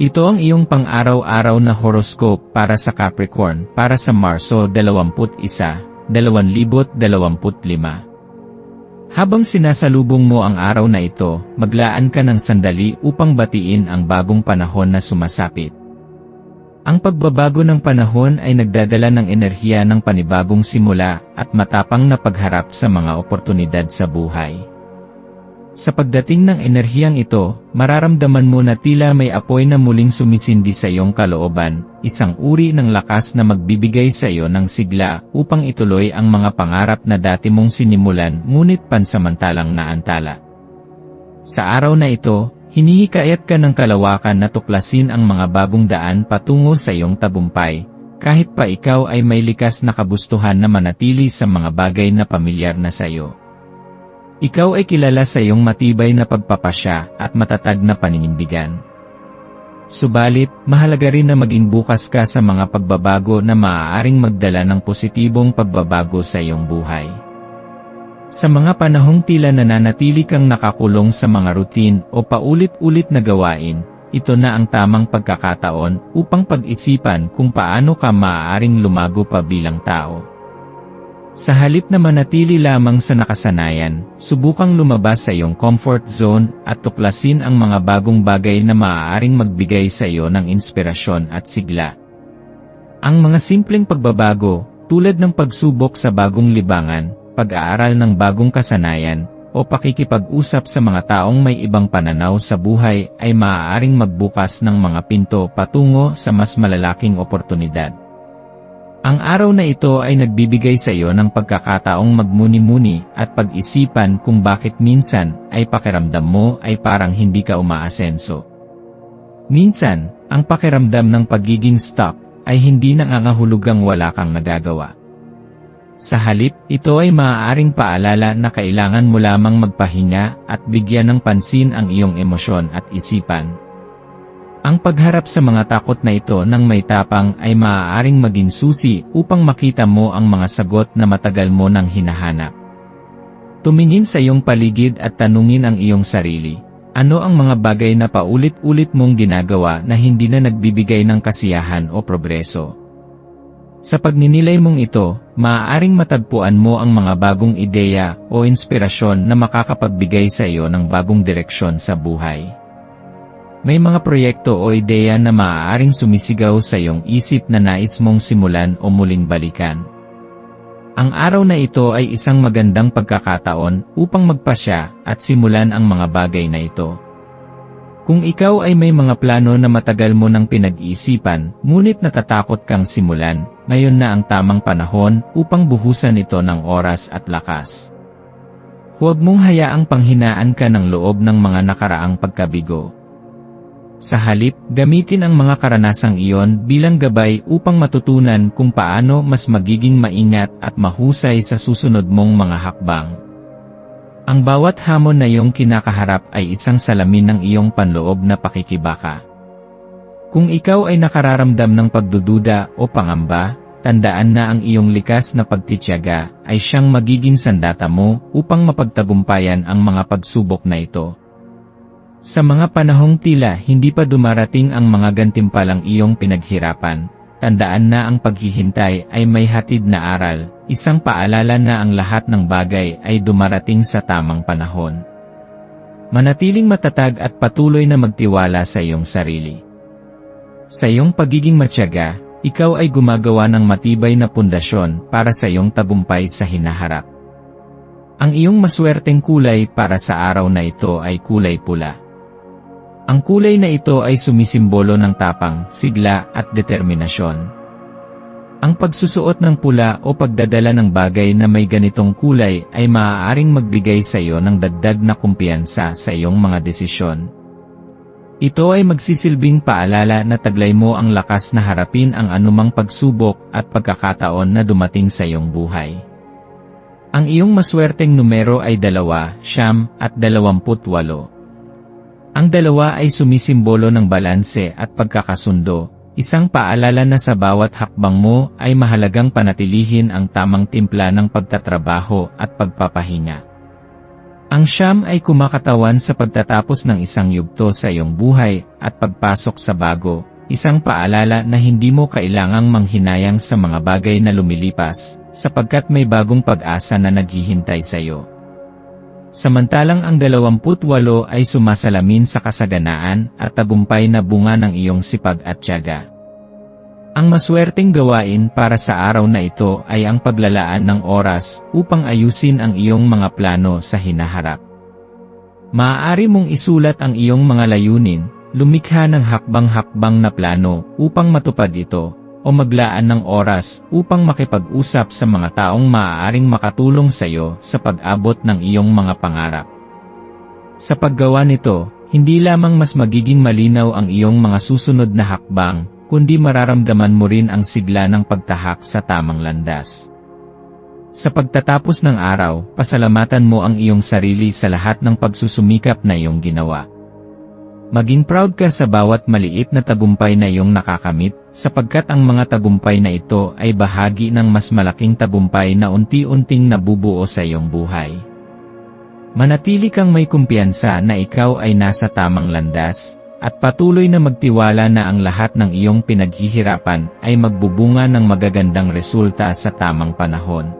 Ito ang iyong pang-araw-araw na horoscope para sa Capricorn para sa Marso 21, 2025. Habang sinasalubong mo ang araw na ito, maglaan ka ng sandali upang batiin ang bagong panahon na sumasapit. Ang pagbabago ng panahon ay nagdadala ng enerhiya ng panibagong simula at matapang na pagharap sa mga oportunidad sa buhay. Sa pagdating ng enerhiyang ito, mararamdaman mo na tila may apoy na muling sumisindi sa iyong kalooban, isang uri ng lakas na magbibigay sa iyo ng sigla upang ituloy ang mga pangarap na dati mong sinimulan ngunit pansamantalang naantala. Sa araw na ito, hinihikayat ka ng kalawakan na tuklasin ang mga bagong daan patungo sa iyong tabumpay, kahit pa ikaw ay may likas na kabustuhan na manatili sa mga bagay na pamilyar na sa iyo. Ikaw ay kilala sa iyong matibay na pagpapasya at matatag na paninindigan. Subalit, mahalaga rin na maging bukas ka sa mga pagbabago na maaaring magdala ng positibong pagbabago sa iyong buhay. Sa mga panahong tila nananatili kang nakakulong sa mga routine o paulit-ulit na gawain, ito na ang tamang pagkakataon upang pag-isipan kung paano ka maaaring lumago pa bilang tao. Sa halip na manatili lamang sa nakasanayan, subukang lumabas sa iyong comfort zone at tuklasin ang mga bagong bagay na maaaring magbigay sa iyo ng inspirasyon at sigla. Ang mga simpleng pagbabago, tulad ng pagsubok sa bagong libangan, pag-aaral ng bagong kasanayan, o pakikipag-usap sa mga taong may ibang pananaw sa buhay ay maaaring magbukas ng mga pinto patungo sa mas malalaking oportunidad. Ang araw na ito ay nagbibigay sa iyo ng pagkakataong magmuni-muni at pag-isipan kung bakit minsan ay pakiramdam mo ay parang hindi ka umaasenso. Minsan, ang pakiramdam ng pagiging stuck ay hindi nangangahulugang wala kang nagagawa. Sa halip, ito ay maaaring paalala na kailangan mo lamang magpahinga at bigyan ng pansin ang iyong emosyon at isipan. Ang pagharap sa mga takot na ito ng may tapang ay maaaring maging susi upang makita mo ang mga sagot na matagal mo nang hinahanap. Tumingin sa iyong paligid at tanungin ang iyong sarili. Ano ang mga bagay na paulit-ulit mong ginagawa na hindi na nagbibigay ng kasiyahan o progreso? Sa pagninilay mong ito, maaaring matagpuan mo ang mga bagong ideya o inspirasyon na makakapagbigay sa iyo ng bagong direksyon sa buhay. May mga proyekto o ideya na maaaring sumisigaw sa iyong isip na nais mong simulan o muling balikan. Ang araw na ito ay isang magandang pagkakataon upang magpasya at simulan ang mga bagay na ito. Kung ikaw ay may mga plano na matagal mo nang pinag-iisipan, ngunit natatakot kang simulan, ngayon na ang tamang panahon upang buhusan ito ng oras at lakas. Huwag mong hayaang panghinaan ka ng loob ng mga nakaraang pagkabigo. Sa halip, gamitin ang mga karanasang iyon bilang gabay upang matutunan kung paano mas magiging maingat at mahusay sa susunod mong mga hakbang. Ang bawat hamon na iyong kinakaharap ay isang salamin ng iyong panloob na pakikibaka. Kung ikaw ay nakararamdam ng pagdududa o pangamba, tandaan na ang iyong likas na pagtityaga ay siyang magiging sandata mo upang mapagtagumpayan ang mga pagsubok na ito. Sa mga panahong tila hindi pa dumarating ang mga gantimpalang iyong pinaghirapan, tandaan na ang paghihintay ay may hatid na aral, isang paalala na ang lahat ng bagay ay dumarating sa tamang panahon. Manatiling matatag at patuloy na magtiwala sa iyong sarili. Sa iyong pagiging matyaga, ikaw ay gumagawa ng matibay na pundasyon para sa iyong tagumpay sa hinaharap. Ang iyong maswerteng kulay para sa araw na ito ay kulay pula. Ang kulay na ito ay sumisimbolo ng tapang, sigla, at determinasyon. Ang pagsusuot ng pula o pagdadala ng bagay na may ganitong kulay ay maaaring magbigay sa iyo ng dagdag na kumpiyansa sa iyong mga desisyon. Ito ay magsisilbing paalala na taglay mo ang lakas na harapin ang anumang pagsubok at pagkakataon na dumating sa iyong buhay. Ang iyong maswerteng numero ay dalawa, siyam, at dalawamput-walo. Ang dalawa ay sumisimbolo ng balanse at pagkakasundo, isang paalala na sa bawat hakbang mo ay mahalagang panatilihin ang tamang timpla ng pagtatrabaho at pagpapahinga. Ang siyam ay kumakatawan sa pagtatapos ng isang yugto sa iyong buhay at pagpasok sa bago, isang paalala na hindi mo kailangang manghinayang sa mga bagay na lumilipas, sapagkat may bagong pag-asa na naghihintay sa iyo. Samantalang ang 28 ay sumasalamin sa kasaganaan at tagumpay na bunga ng iyong sipag at tiyaga. Ang maswerteng gawain para sa araw na ito ay ang paglalaan ng oras upang ayusin ang iyong mga plano sa hinaharap. Maaari mong isulat ang iyong mga layunin, lumikha ng hakbang-hakbang na plano upang matupad ito, o maglaan ng oras upang makipag-usap sa mga taong maaaring makatulong sa iyo sa pag-abot ng iyong mga pangarap. Sa paggawa nito, hindi lamang mas magiging malinaw ang iyong mga susunod na hakbang, kundi mararamdaman mo rin ang sigla ng pagtahak sa tamang landas. Sa pagtatapos ng araw, pasalamatan mo ang iyong sarili sa lahat ng pagsusumikap na iyong ginawa. Maging proud ka sa bawat maliit na tagumpay na iyong nakakamit, sapagkat ang mga tagumpay na ito ay bahagi ng mas malaking tagumpay na unti-unting nabubuo sa iyong buhay. Manatili kang may kumpiyansa na ikaw ay nasa tamang landas, at patuloy na magtiwala na ang lahat ng iyong pinaghihirapan ay magbubunga ng magagandang resulta sa tamang panahon.